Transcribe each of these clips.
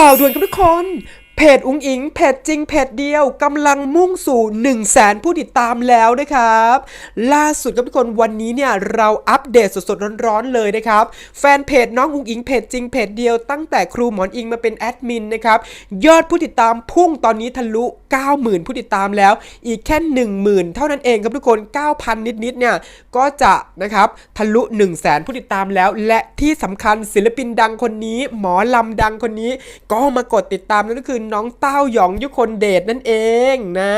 ข่าวด่วนครับทุกคน เพจอุ้งอิงเพจจริงเพจเดียวกำลังมุ่งสู่ 1 0 0 0 0แสนผู้ติดตามแล้วนะครับ ล่าสุดครับทุกคนวันนี้เนี่ยเราอัปเดตสดๆร้อนๆเลยนะครับ แฟนเพจน้องอุ้งอิงเพจจริงเพจเดียวตั้งแต่ครูหมอนอิงมาเป็นแอดมินนะครับ ยอดผู้ติดตามพุ่งตอนนี้ทะลุ 90,000 ผู้ติดตามแล้ว อีกแค่ 10,000 เท่านั้นเองครับทุกคน 9,000 นิดๆเนี่ยก็จะนะครับทะลุ 1 0 0 0 0แสนผู้ติดตามแล้ว และที่สำคัญศิลปินดังคนนี้ หมอลำดังคนนี้ ก็มากดติดตามนั่นก็คือน้องเต้าหยองยุคนเดชนั่นเองนะ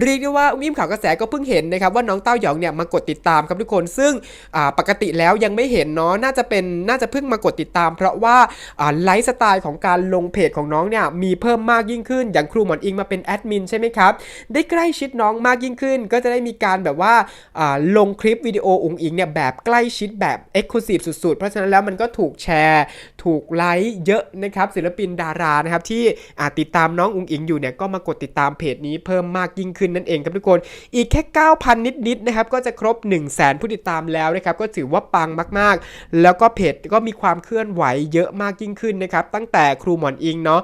เรียกได้ว่าวิมข่าวกระแสก็เพิ่งเห็นนะครับว่าน้องเต้าหยองเนี่ยมากดติดตามครับทุกคนซึ่งปกติแล้วยังไม่เห็นเนาะน่าจะเป็นน่าจะเพิ่งมากดติดตาม เพราะว่าไลฟ์สไตล์ของการลงเพจของน้องเนี่ยมีเพิ่มมากยิ่งขึ้น อย่างครูหมอนอิงมาเป็นแอดมินใช่ไหมครับได้ใกล้ชิดน้องมากยิ่งขึ้น ก็จะได้มีการแบบว่าอ่าลงคลิปวิดีโออุ๋งอิงเนี่ยแบบใกล้ชิดแบบเอ็กซ์คลูซีฟสุดๆ เพราะฉะนั้นแล้วมันก็ถูกแชร์ ถูกไลค์เยอะนะครับศิลปินดารานะครับที่ติดตามน้องอุงอิงอยู่เนี่ยก็มากดติดตามเพจนี้เพิ่มมากยิ่งขึ้นนั่นเองครับทุกคน อีกแค่ 9,000 นิดๆนะครับก็จะครบ 1 0 0 0 0แสนผู้ติดตามแล้วนะครับก็ถือว่าปังมากๆ แล้วก็เพจก็มีความเคลื่อนไหวเยอะมากยิ่งขึ้นนะครับตั้งแต่ครูหมอนอิงเนาะ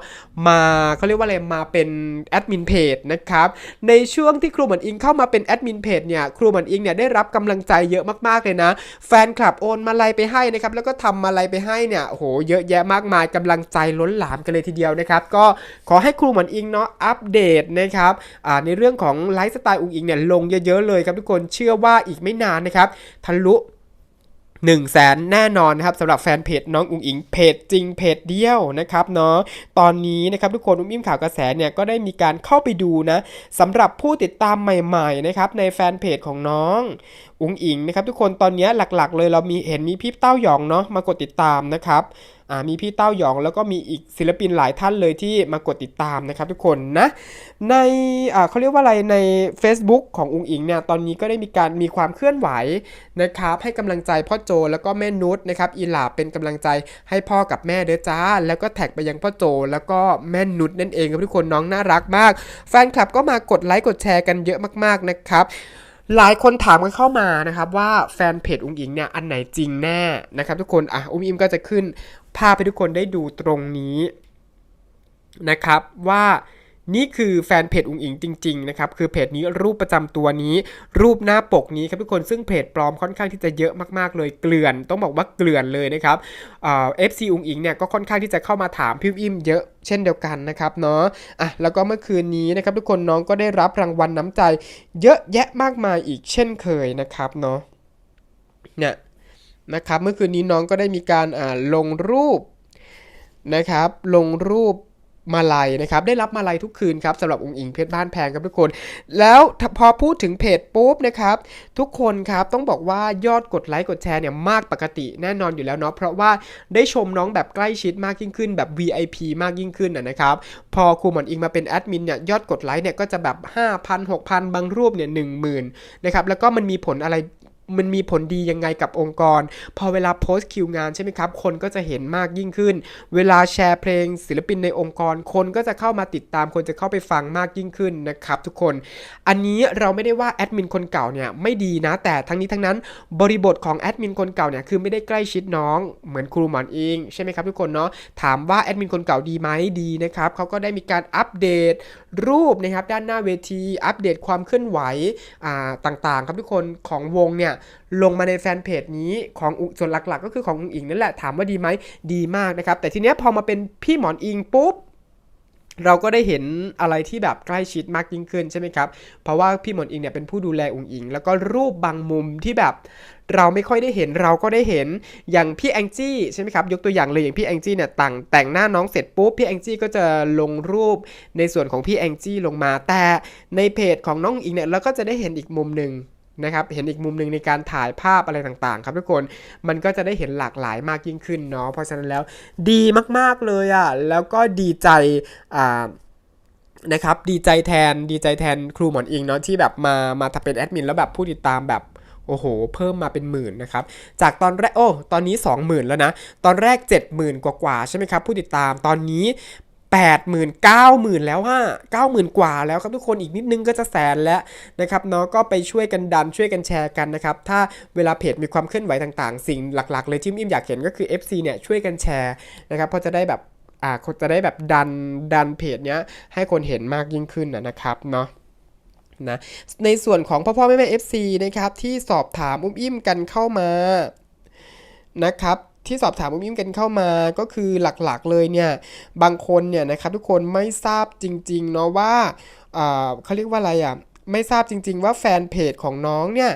มาเขาเรียกว่าอะไรมาเป็นแอดมินเพจนะครับในช่วงที่ครูหมอนอิงเข้ามาเป็นแอดมินเพจเนี่ยครูหมอนอิงเนี่ยได้รับกำลังใจเยอะมากๆเลยนะ แฟนคลับโอนมาลัยไปให้นะครับแล้วก็ทำมาลัยไปให้เนี่ยโอ้โหเยยอะแยะมากมายกำลังใจล้นหลามกันเลยทีเดียวนะครับ ก็ขอให้ครูหมอนอิงเนาะอัปเดตนะครับในเรื่องของไลฟ์สไตล์อุงอิงเนี่ยลงเยอะๆเลยครับทุกคนเชื่อว่าอีกไม่นานนะครับทะลุ1 0 0 0 0แสนแน่นอนนะครับสำหรับแฟนเพจน้องอุ๋งอิงเพจจริงเพจเดียวนะครับเนาะตอนนี้นะครับทุกคนอุ้มอิ่มข่าวกระแสเนี่ยก็ได้มีการเข้าไปดูนะสำหรับผู้ติดตามใหม่ๆนะครับในแฟนเพจของน้องอุ๋งอิงนะครับทุกคนตอนนี้หลักๆ เลยเรามีเห็นมีพี่เต้าหยองเนาะมากดติดตามนะครับ มีพี่เต้าหยอง แล้วก็มีอีกศิลปินหลายท่านเลยที่มากดติดตามนะครับทุกคนนะ ในเขาเรียกว่าอะไรใน Facebook ของอุงอิงเนี่ยตอนนี้ก็ได้มีการมีความเคลื่อนไหวนะครับให้กำลังใจพ่อโจแล้วก็แม่นุชนะครับอีหลาเป็นกำลังใจให้พ่อกับแม่เด้อจ้า แล้วก็แท็กไปยังพ่อโจ แล้วก็แม่นุชนั่นเองครับทุกคนน้องน่ารักมาก แฟนคลับก็มากดไลค์กดแชร์กันเยอะมากๆนะครับ หลายคนถามกันเข้ามานะครับว่าแฟนเพจอุ้งอิงเนี่ยอันไหนจริงแน่นะครับ ทุกคนอะอุ้มอิงก็จะขึ้นภาพให้ทุกคนได้ดูตรงนี้นะครับว่า นี่คือแฟนเพจอุงอิงจริงๆนะครับคือเพจนี้รูปประจำตัวนี้ รูปหน้าปกนี้ครับทุกคนซึ่งเพจปลอมค่อนข้างที่จะเยอะมากๆเลยเกลื่อน ต้องบอกว่าเกลื่อนเลยนะครับเอฟซีอุงอิงเนี่ยก็ค่อนข้างที่จะเข้ามาถามพี่อิมเยอะเช่นเดียวกันนะครับเนาะอะแล้วก็เมื่อคืนนี้นะครับทุกคนน้องก็ได้รับรางวัลน้ำใจ เยอะแยะมากมายอีกเช่นเคยนะครับเนาะเนี่ยนะครับเมื่อคืนนี้น้องก็ได้มีการอ่าลงรูปนะครับ ลงรูป มาลัยนะครับ ได้รับมาลัยทุกคืนครับสำหรับองค์อิงเพชรบ้านแพงครับทุกคน แล้วพอพูดถึงเพจปุ๊บนะครับ ทุกคนครับต้องบอกว่ายอดกดไลค์กดแชร์เนี่ยมากปกติแน่นอนอยู่แล้วเนาะเพราะว่าได้ชมน้องแบบใกล้ชิดมากยิ่งขึ้นแบบ VIP มากยิ่งขึ้นนะครับพอครูหมอนอิงมาเป็นแอดมินเนี่ยยอดกดไลค์เนี่ยก็จะแบบ 5,000 6,000 บางรูปเนี่ย10,000นะครับแล้วก็มันมีผลอะไร มันมีผลดียังไงกับองค์กร พอเวลาโพสต์คิวงานใช่ไหมครับ คนก็จะเห็นมากยิ่งขึ้น เวลาแชร์เพลงศิลปินในองค์กร คนก็จะเข้ามาติดตาม คนจะเข้าไปฟังมากยิ่งขึ้นนะครับทุกคน อันนี้เราไม่ได้ว่าแอดมินคนเก่าเนี่ยไม่ดีนะ แต่ทั้งนี้ทั้งนั้นบริบทของแอดมินคนเก่าเนี่ยคือไม่ได้ใกล้ชิดน้องเหมือนครูหมอนเองใช่ไหมครับทุกคนเนาะ ถามว่าแอดมินคนเก่าดีไหมดีนะครับเขาก็ได้มีการอัปเดตรูปนะครับด้านหน้าเวที อัปเดตความเคลื่อนไหวต่างๆ ครับทุกคนของวงเนี่ยลงมาในแฟนเพจนี้ของอุส่วนหลักๆ ก็คือของอุงอิงนั่นแหละถามว่าดีไหมดีมากนะครับ แต่ทีเนี้ยพอมาเป็นพี่หมอนอิงปุ๊บเราก็ได้เห็นอะไรที่แบบใกล้ชิดมากยิ่งขึ้นใช่ไหมครับ เพราะว่าพี่หมอนอิงเนี่ยเป็นผู้ดูแลอุงอิง แล้วก็รูปบางมุมที่แบบ เราไม่ค่อยได้เห็นเราก็ได้เห็นอย่างพี่แองจี้ใช่ไหมครับยกตัวอย่างเลยอย่างพี่แองจี้เนี่ยต่างแต่งหน้าน้องเสร็จปุ๊บพี่แองจี้ก็จะลงรูปในส่วนของพี่แองจี้ลงมา แต่ในเพจของน้องอิงเนี่ยเราก็จะได้เห็นอีกมุมหนึ่ง นะครับเห็นอีกมุมหนึ่งในการถ่ายภาพอะไรต่างๆ ครับทุกคนมันก็จะได้เห็นหลากหลายมากยิ่งขึ้นเนาะเพราะฉะนั้นแล้วดีมากๆเลยอะ่ะแล้วก็ดีใจอ่านะครับดีใจแทนดีใจแทนครูหมอนอิงเนาะที่แบบมามาทำเป็นแอดมินแล้วแบบผู้ติดตามแบบโอ้โห เพิ่มมาเป็นหมื่นนะครับ จากตอนแรก โอ้ ตอนนี้ 20,000 แล้วนะ ตอนแรก 70,000 กว่าๆใช่ไหมครับ ผู้ติดตาม ตอนนี้ 8 0 0 0 0 9 0,000 แล้วฮะ90,000 กว่าแล้วครับทุกคนอีกนิดนึงก็จะแสนแล้วนะครับเนาะก็ไปช่วยกันดันช่วยกันแชร์กันนะครับ ถ้าเวลาเพจมีความเคลื่อนไหวต่างๆ สิ่งหลัก ๆ เลยที่อิมอยากเห็นก็คือ FC เนี่ยช่วยกันแชร์นะครับเพราะจะได้แบบอ่าจะได้แบบดันดันเพจเนี้ยให้คนเห็นมากยิ่งขึ้นนะนะครับเนาะนะในส่วนของพ่อพ่อแม่แม่ FC นะครับที่สอบถามอุ้มอิ่มกันเข้ามานะครับ ที่สอบถามอุ้มอิ่มกันเข้ามาก็คือหลักๆเลยเนี่ยบางคนเนี่ยนะครับทุกคนไม่ทราบจริงๆเนาะว่าเขาเรียกว่าอะไรอะไม่ทราบจริง ๆ ว่าแฟนเพจของน้องเนี่ย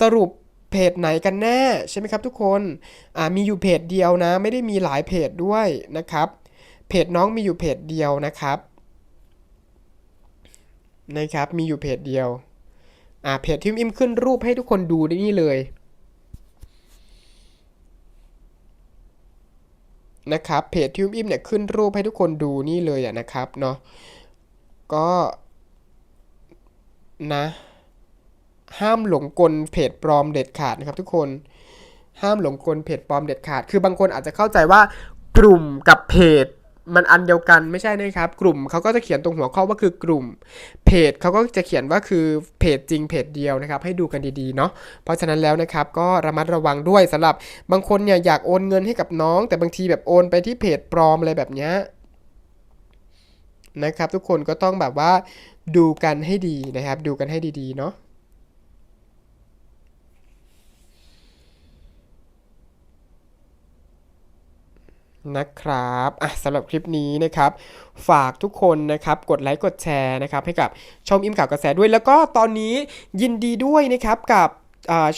สรุปเพจไหนกันแน่ใช่ไหมครับทุกคนมีอยู่เพจเดียวนะ ไม่ได้มีหลายเพจด้วยนะครับ เพจน้องมีอยู่เพจเดียวนะครับนะครับมีอยู่เพจเดียวอ่าเพจที่อิมขึ้นรูปให้ทุกคนดูได้นี่เลย นะครับเพจทิวอิมเนี่ยขึ้นรูปให้ทุกคนดูนี่เลยอะนะครับเนาะก็นะห้ามหลงกลเพจปลอมเด็ดขาดนะครับทุกคนห้ามหลงกลเพจปลอมเด็ดขาด คือบางคนอาจจะเข้าใจว่ากลุ่มกับเพจ มันอันเดียวกันไม่ใช่นะครับ กลุ่มเขาก็จะเขียนตรงหัวข้อว่าคือกลุ่มเพจเขาก็จะเขียนว่าคือเพจจริงเพจเดียวนะครับ ให้ดูกันดีๆเนาะเพราะฉะนั้นแล้วนะครับก็ระมัดระวังด้วยสำหรับบางคนเนี่ยอยากโอนเงินให้กับน้อง แต่บางทีแบบโอนไปที่เพจปลอมอะไรแบบเนี้ยนะครับ ทุกคนก็ต้องแบบว่าดูกันให้ดีนะครับ ดูกันให้ดีๆเนาะ นะครับอะสำหรับคลิปนี้นะครับ ฝากทุกคนนะครับ กดไลค์กดแชร์นะครับให้กับชมอิมข่าวกระแสด้วย แล้วก็ตอนนี้ยินดีด้วยนะครับกับ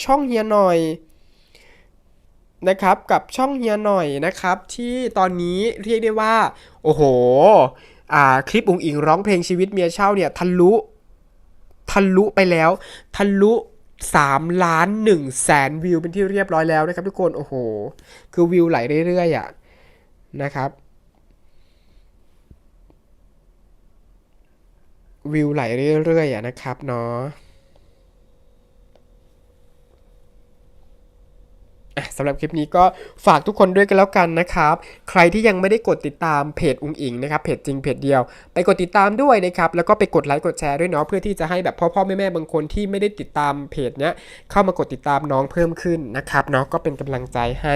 ช่องเฮียหน่อยนะครับกับช่องเฮียหน่อยนะครับ ที่ตอนนี้เรียกได้ว่า โอ้โหคลิปอุงอิงร้องเพลงชีวิตเมียเช่าเนี่ยทะลุทะลุไปแล้วทะลุ3ล้าน1แสนวิวเป็นที่เรียบร้อยแล้วนะครับทุกคนโอ้โห คือวิวไหลเรื่อยๆอะ นะครับวิวไหลเรื่อยๆนะครับเนาะอะ สำหรับคลิปนี้ก็ฝากทุกคนด้วยกันแล้วกันนะครับ ใครที่ยังไม่ได้กดติดตามเพจอุงอิงนะครับเพจจริงเพจเดียว ไปกดติดตามด้วยนะครับแล้วก็ไปกดไลค์กดแชร์ด้วยเนาะเพื่อที่จะให้แบบพ่อพ่อแม่แม่บางคนที่ไม่ได้ติดตามเพจเนี้ยเข้ามากดติดตามน้องเพิ่มขึ้นนะครับเนาะก็เป็นกำลังใจให้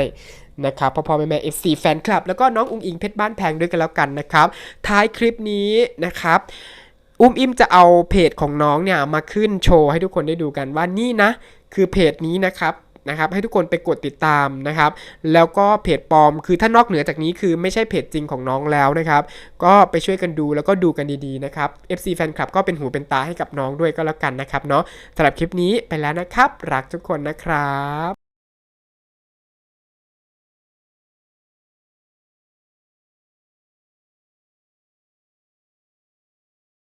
นะครับพ่อพ่อแม่แม่ FC แฟนคลับ แล้วก็น้องอุ้งอิงเพชรบ้านแพงด้วยกันแล้วกันนะครับ ท้ายคลิปนี้นะครับอุ้มอิมจะเอาเพจของน้องเนี่ยมาขึ้นโชว์ให้ทุกคนได้ดูกันว่านี่นะ คือเพจนี้นะครับ นะครับให้ทุกคนไปกดติดตามนะครับแล้วก็เพจปลอม คือถ้านอกเหนือจากนี้คือไม่ใช่เพจจริงของน้องแล้วนะครับก็ไปช่วยกันดูแล้วก็ดูกันดีๆนะครับ FC แฟนคลับก็เป็นหูเป็นตาให้กับน้องด้วยก็แล้วกันนะครับเนาะสำหรับคลิปนี้ไปแล้วนะครับ รักทุกคนนะครับ